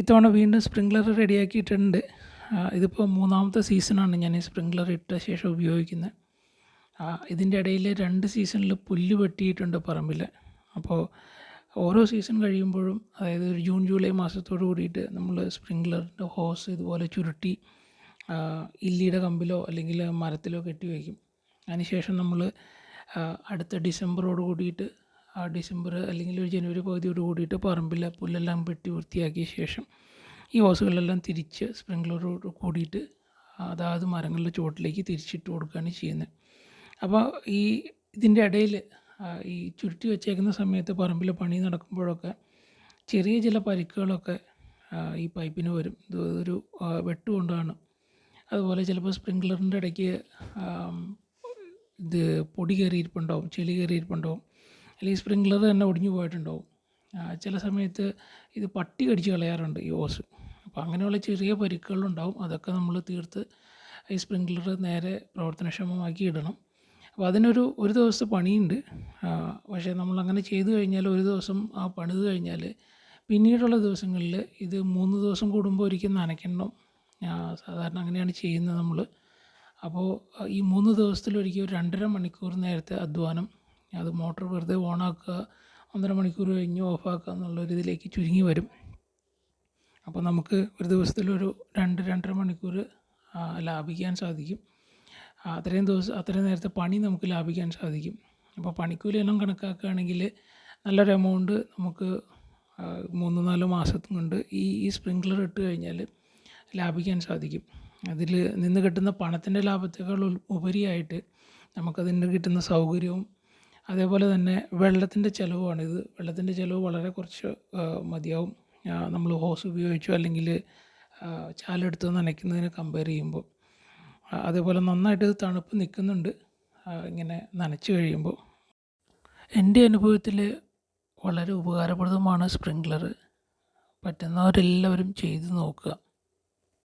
ഇത്തവണ വീണ്ടും സ്പ്രിംഗ്ലർ റെഡിയാക്കിയിട്ടുണ്ട്. ഇതിപ്പോൾ മൂന്നാമത്തെ സീസണാണ് ഞാൻ ഈ സ്പ്രിംഗ്ലർ ഇട്ട ശേഷം ഉപയോഗിക്കുന്നത്. ഇതിന്റെ ഇടയിൽ രണ്ട് സീസണിൽ പുല്ല് വെട്ടിയിട്ടുണ്ട് പറമ്പിൽ അപ്പോൾ ഓരോ സീസൺ കഴിയുമ്പോഴും അതായത് ഒരു ജൂൺ ജൂലൈ മാസത്തോട് കൂടിയിട്ട് നമ്മൾ സ്പ്രിംഗ്ലറിന്റെ ഹോസ് ഇതുപോലെ ചുരുട്ടി ഇല്ലിയുടെ കമ്പിലോ അല്ലെങ്കിൽ മരത്തിലോ കെട്ടി വയ്ക്കും അതിനുശേഷം നമ്മൾ അടുത്ത ഡിസംബറോട് കൂടിയിട്ട് ആ ഡിസംബർ അല്ലെങ്കിൽ ഒരു ജനുവരി പകുതിയോട് കൂടിയിട്ട് പറമ്പിലെ പുല്ലെല്ലാം വെട്ടി വൃത്തിയാക്കിയ ശേഷം ഈ ഹോസുകളെല്ലാം തിരിച്ച് സ്പ്രിംഗ്ലറോട് കൂടിയിട്ട് അതാത് മരങ്ങളുടെ ചുവട്ടിലേക്ക് തിരിച്ചിട്ട് കൊടുക്കുകയാണ് ചെയ്യുന്നത്. അപ്പോൾ ഈ ഇതിന്റെ ഇടയിൽ ഈ ചുരുട്ടി വെച്ചേക്കുന്ന സമയത്ത് പറമ്പിലെ പണി നടക്കുമ്പോഴൊക്കെ ചെറിയ ചില പരിക്കുകളൊക്കെ ഈ പൈപ്പിന് വരും. ഇതൊരു ആ, അതുപോലെ ചിലപ്പോൾ സ്പ്രിംഗ്ലറിന്റെ ഇടയ്ക്ക് ഇത് പൊടി കയറിയിരിപ്പുണ്ടാവും ചെളി കയറിയിരിപ്പുണ്ടാവും. അല്ലെങ്കിൽ സ്പ്രിംഗ്ലർ തന്നെ ഒടിഞ്ഞു പോയിട്ടുണ്ടാവും. ചില സമയത്ത് ഇത് പട്ടി കടിച്ച് കളയാറുണ്ട് ഈ ഓസ്. അപ്പോൾ അങ്ങനെയുള്ള ചെറിയ പരിക്കുകളുണ്ടാവും. അതൊക്കെ നമ്മൾ തീർത്ത് ഈ സ്പ്രിംഗ്ലർ നേരെ പ്രവർത്തനക്ഷമമാക്കി ഇടണം. അപ്പോൾ അതിനൊരു ഒരു ദിവസത്തെ പണിയുണ്ട്. പക്ഷേ നമ്മൾ അങ്ങനെ ചെയ്തു കഴിഞ്ഞാൽ ഒരു ദിവസം ആ പണിത് കഴിഞ്ഞാൽ പിന്നീടുള്ള ദിവസങ്ങളിൽ ഇത് മൂന്ന് ദിവസം കൂടുമ്പോൾ ഒരിക്കൽ നനയ്ക്കണം. സാധാരണ അങ്ങനെയാണ് ചെയ്യുന്നത് നമ്മൾ. അപ്പോൾ ഈ മൂന്ന് ദിവസത്തിലൊരിക്കൽ രണ്ടര മണിക്കൂർ നേരത്തെ അധ്വാനം അത് മോട്ടർ വെറുതെ ഓണാക്കുക ഒന്നര മണിക്കൂർ കഴിഞ്ഞ് ഓഫാക്കുക എന്നുള്ള ഒരു ഇതിലേക്ക് ചുരുങ്ങി വരും. അപ്പോൾ നമുക്ക് ഒരു ദിവസത്തിലൊരു രണ്ട് രണ്ടര മണിക്കൂർ ലാഭിക്കാൻ സാധിക്കും. അത്രയും ദിവസം അത്രയും നേരത്തെ പണി നമുക്ക് ലാഭിക്കാൻ സാധിക്കും. അപ്പോൾ പണിക്കൂലി എല്ലാം കണക്കാക്കുകയാണെങ്കിൽ നല്ലൊരു എമൗണ്ട് നമുക്ക് മൂന്ന് നാല് മാസം കൊണ്ട് ഈ ഈ സ്പ്രിംഗ്ലർ ഇട്ട് കഴിഞ്ഞാൽ ലാഭിക്കാൻ സാധിക്കും. അതിൽ നിന്ന് കിട്ടുന്ന പണത്തിന്റെ ലാഭത്തേക്കാൾ ഉപരിയായിട്ട് നമുക്കതിന് കിട്ടുന്ന സൗകര്യവും അതേപോലെ തന്നെ വെള്ളത്തിന്റെ ചിലവാണിത് വെള്ളത്തിന്റെ ചിലവ് വളരെ കുറച്ച് മതിയാവും. നമ്മൾ ഹോസ് ഉപയോഗിച്ചോ അല്ലെങ്കിൽ ചാലെടുത്ത് നനയ്ക്കുന്നതിന് കമ്പയർ ചെയ്യുമ്പോൾ. അതേപോലെ നന്നായിട്ട് തണുപ്പ് നിൽക്കുന്നുണ്ട്. ഇങ്ങനെ നനച്ച് കഴിയുമ്പോൾ. എന്റെ അനുഭവത്തിൽ വളരെ ഉപകാരപ്രദമാണ് സ്പ്രിംഗ്ലർ പറ്റുന്നവരെല്ലാവരും ചെയ്ത് നോക്കുക.